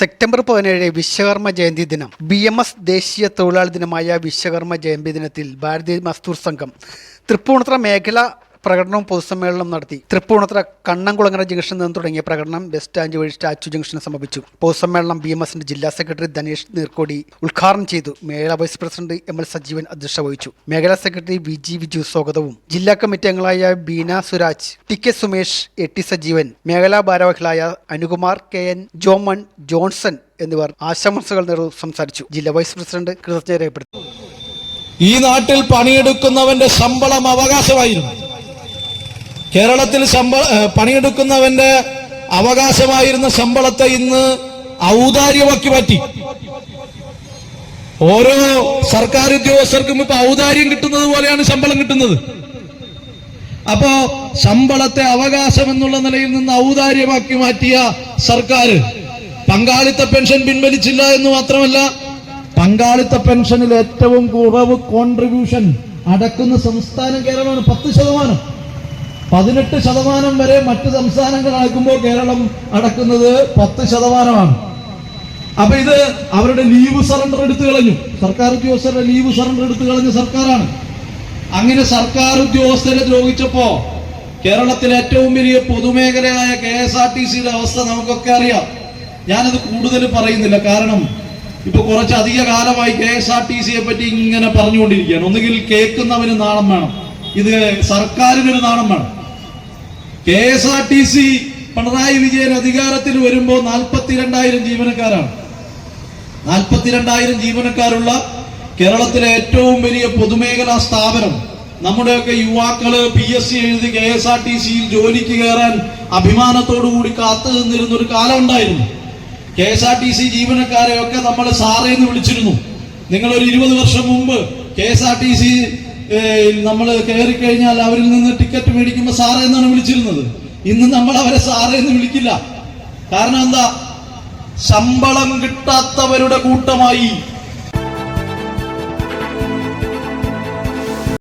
September പതിനേഴ് വിശ്വകർമ്മ ജയന്തി ദിനം. B M S ദേശീയ തൊഴിലാളി ദിനമായ വിശ്വകർമ്മ ജയന്തി ദിനത്തിൽ ഭാരതീയ മസ്തൂർ സംഘം തൃപ്പൂണിത്തുറ മേഖല പ്രകടനവും പൊതുസമ്മേളനം നടത്തി. തൃപ്പൂണിത്തുറ കണ്ണംകുളങ്ങര ജംഗ്ഷനിൽ നിന്ന് തുടങ്ങിയ പ്രകടനം ബസ് സ്റ്റാൻഡ് വഴി സ്റ്റാച്ചു ജംഗ്ഷനെ സമാപിച്ചു പൊതുസമ്മേളനം ബി എം എസിന്റെ ജില്ലാ സെക്രട്ടറി ധനേഷ് നീർക്കോടി ഉദ്ഘാടനം ചെയ്തു. മേഖലാ vice president M L Sajeevan അധ്യക്ഷത വഹിച്ചു. മേഖലാ സെക്രട്ടറി വി ജി വിജു സ്വാഗതവും. ജില്ലാ കമ്മിറ്റി അംഗങ്ങളായ Beena Suraj T K Sumesh A T Sajeevan മേഖലാ ഭാരവാഹികളായ Anukumar K N Jomon Johnson എന്നിവർ ആശംസകൾ നേർന്നു സംസാരിച്ചു. ജില്ലാ വൈസ് പ്രസിഡന്റ് കൃതജ്ഞ രേഖപ്പെടുത്തി. ഈ നാട്ടിൽ പണിയെടുക്കുന്നവന്റെ ശമ്പളം അവകാശമായിരുന്നു. കേരളത്തിൽ ശമ്പള പണിയെടുക്കുന്നവന്റെ അവകാശമായിരുന്ന ശമ്പളത്തെ ഇന്ന് ഔദാര്യമാക്കി മാറ്റി. ഓരോ സർക്കാർ ഉദ്യോഗസ്ഥർക്കും ഇപ്പൊ ഔദാര്യം കിട്ടുന്നത് പോലെയാണ് ശമ്പളം കിട്ടുന്നത്. അപ്പോ ശമ്പളത്തെ അവകാശം എന്നുള്ള നിലയിൽ നിന്ന് ഔദാര്യമാക്കി മാറ്റിയ സർക്കാർ പങ്കാളിത്ത പെൻഷൻ പിൻവലിച്ചില്ല എന്ന് മാത്രമല്ല പങ്കാളിത്ത പെൻഷനിൽ ഏറ്റവും കുറവ് കോൺട്രിബ്യൂഷൻ അടക്കുന്ന സംസ്ഥാനം കേരളമാണ്. പത്ത് ശതമാനം. പതിനെട്ട് ശതമാനം വരെ മറ്റ് സംസ്ഥാനങ്ങൾ അടക്കുമ്പോൾ കേരളം അടക്കുന്നത് പത്ത് ശതമാനമാണ്. അപ്പൊ ഇത് അവരുടെ ലീവ് സറണ്ടർ എടുത്തു കളഞ്ഞു. സർക്കാർ ഉദ്യോഗസ്ഥരുടെ ലീവ് സറണ്ടർ എടുത്തു കളഞ്ഞ സർക്കാരാണ്. അങ്ങനെ സർക്കാർ ഉദ്യോഗസ്ഥരെ ദ്രോഹിച്ചപ്പോ കേരളത്തിലെ ഏറ്റവും വലിയ പൊതുമേഖലയായ കെ എസ് ആർ ടി സിയുടെ അവസ്ഥ നമുക്കൊക്കെ അറിയാം. ഞാനത് കൂടുതൽ പറയുന്നില്ല. കാരണം ഇപ്പൊ കുറച്ച് അധിക കാലമായി കെ എസ് ആർ ടി സിയെ പറ്റി ഇങ്ങനെ പറഞ്ഞുകൊണ്ടിരിക്കുകയാണ്. ഒന്നുകിൽ കേൾക്കുന്നവന് നാണം വേണം. ഇത് സർക്കാരിനൊരു നാണം വേണം. K S R T C Pinarayi Vijayan അധികാരത്തിൽ വരുമ്പോൾ നാൽപ്പത്തിരണ്ടായിരം ജീവനക്കാരാണ്. നാൽപ്പത്തിരണ്ടായിരം ജീവനക്കാരുള്ള കേരളത്തിലെ ഏറ്റവും വലിയ പൊതുമേഖലാ സ്ഥാപനം. നമ്മുടെയൊക്കെ യുവാക്കൾ പി എസ് സി എഴുതി കെ എസ് ആർ ടി സിയിൽ ജോലിക്ക് കയറാൻ അഭിമാനത്തോടു കൂടി കാത്തു നിന്നിരുന്ന ഒരു കാലം ഉണ്ടായിരുന്നു. K S R T C ജീവനക്കാരെയൊക്കെ നമ്മൾ സാറേ എന്ന് വിളിച്ചിരുന്നു. നിങ്ങൾ ഒരു ഇരുപത് വർഷം മുമ്പ് K S R T C നമ്മൾ കയറി കഴിഞ്ഞാൽ അവരിൽ നിന്ന് ടിക്കറ്റ് മേടിക്കുമ്പോൾ സാറേ എന്നാണ് വിളിച്ചിരുന്നത്. ഇന്ന് നമ്മൾ അവരെ സാറേ എന്ന് വിളിക്കില്ല. കാരണം എന്താ? ശമ്പളം കിട്ടാത്തവരുടെ കൂട്ടമായി.